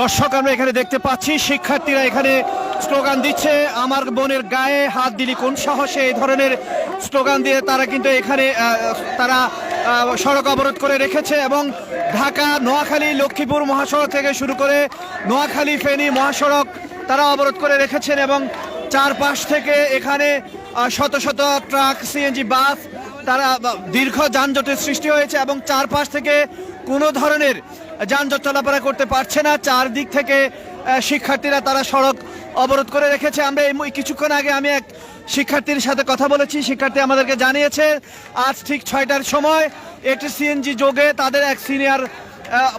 দর্শক, আমরা এখানে দেখতে পাচ্ছি, শিক্ষার্থীরা এখানে স্লোগান দিচ্ছে, আমার বোনের গায়ে হাত দিলি কোন সাহসে? এই ধরনের স্লোগান দিয়ে তারা কিন্তু এখানে তারা সড়ক অবরোধ করে রেখেছে এবং ঢাকা, নোয়াখালী, লক্ষ্মীপুর মহাসড়ক থেকে শুরু করে নোয়াখালী, ফেনী মহাসড়ক তারা অবরোধ করে রেখেছেন এবং চারপাশ থেকে এখানে শত শত ট্রাক, সিএনজি, বাস তারা দীর্ঘ যানজটের সৃষ্টি হয়েছে এবং চারপাশ থেকে কোনো ধরনের যানজট চলাফেরা করতে পারছে না। চারদিক থেকে শিক্ষার্থীরা তারা সড়ক অবরোধ করে রেখেছে। আমরা এই কিছুক্ষণ আগে আমি এক শিক্ষার্থীর সাথে কথা বলেছি। শিক্ষার্থী আমাদেরকে জানিয়েছে, আজ ঠিক ছয়টার সময় একটি সিএনজি যোগে তাদের এক সিনিয়র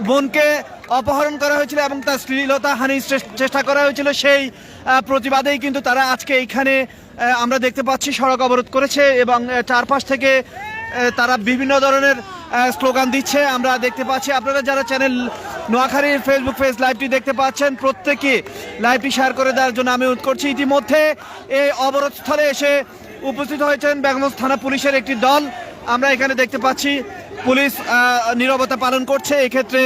বোনকে অপহরণ করা হয়েছিল এবং তার শ্লীলতা হানির চেষ্টা করা হয়েছিল। সেই প্রতিবাদেই কিন্তু তারা আজকে এইখানে আমরা দেখতে পাচ্ছি সড়ক অবরোধ করেছে এবং চারপাশ থেকে তারা বিভিন্ন ধরনের স্লোগান দিচ্ছে। আমরা দেখতে পাচ্ছি, আপনারা যারা চ্যানেল নোয়াখালীর ফেসবুক পেজ লাইভটি দেখতে পাচ্ছেন, প্রত্যেকে লাইভটি শেয়ার করে দেওয়ার জন্য আমি অনুরোধ করছি। ইতিমধ্যে এই অবরোধ স্থলে এসে উপস্থিত হয়েছেন বেগমগঞ্জ থানা পুলিশের একটি দল। আমরা এখানে দেখতে পাচ্ছি, পুলিশ নীরবতা পালন করছে। এক্ষেত্রে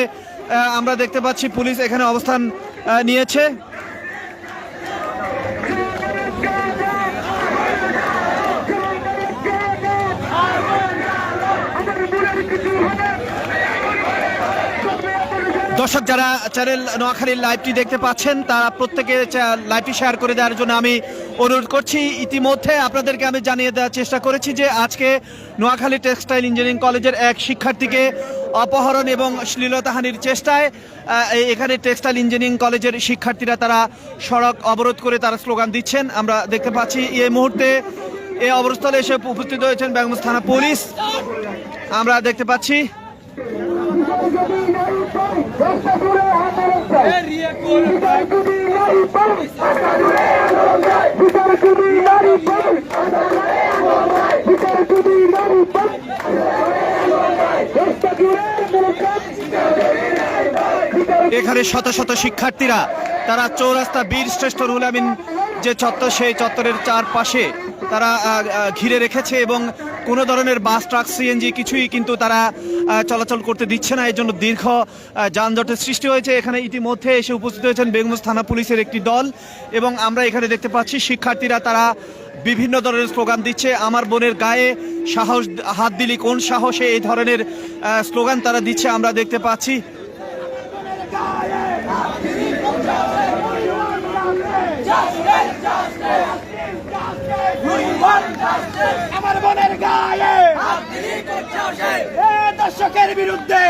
আমরা দেখতে পাচ্ছি, পুলিশ এখানে অবস্থান নিয়েছে। দর্শক যারা চ্যানেল নোয়াখালীর লাইভটি দেখতে পাচ্ছেন, তারা প্রত্যেকে লাইভটি শেয়ার করে দেওয়ার জন্য আমি অনুরোধ করছি। ইতিমধ্যে আপনাদেরকে আমি জানিয়ে দেওয়ার চেষ্টা করেছি যে আজকে নোয়াখালী টেক্সটাইল ইঞ্জিনিয়ারিং কলেজের এক শিক্ষার্থীকে অপহরণ এবং শ্লীলতাহানির চেষ্টায় এখানে টেক্সটাইল ইঞ্জিনিয়ারিং কলেজের শিক্ষার্থীরা তারা সড়ক অবরোধ করে তারা স্লোগান দিচ্ছেন। আমরা দেখতে পাচ্ছি এই মুহূর্তে এই অবরোধস্থলে এসে উপস্থিত হয়েছেন বেগমগঞ্জ থানা পুলিশ। আমরা দেখতে পাচ্ছি এখানে শত শত শিক্ষার্থীরা তারা চৌরাস্তা বীর শ্রেষ্ঠ আমিন যে চত্বর সেই চত্বরের চারপাশে তারা ঘিরে রেখেছে এবং কোনো ধরনের বাস, ট্রাক সিএনজি কিছুই কিন্তু তারা চলাচল করতে দিচ্ছে না। এই জন্য দীর্ঘ যানজটের সৃষ্টি হয়েছে। এখানে ইতিমধ্যে এসে উপস্থিত হয়েছেন বেগমুজ থানা পুলিশের একটি দল এবং আমরা এখানে দেখতে পাচ্ছি শিক্ষার্থীরা তারা বিভিন্ন ধরনের স্লোগান দিচ্ছে। আমার বোনের গায়ে সাহস, হাত দিলি কোন সাহসে? এই ধরনের স্লোগান তারা দিচ্ছে। আমরা দেখতে পাচ্ছি আমার বোনের গায়ে এ দর্শকের বিরুদ্ধে।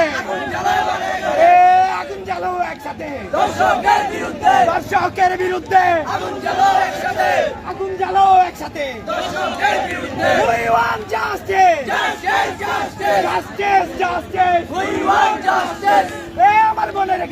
আগুন জ্বালো একসাথে। দর্শকের বিরুদ্ধে। দর্শকের বিরুদ্ধে। আগুন জ্বালো একসাথে। আগুন জ্বালো একসাথে। দর্শকের বিরুদ্ধে। We justice justice. Justice justice! We want justice এ আমার বোনের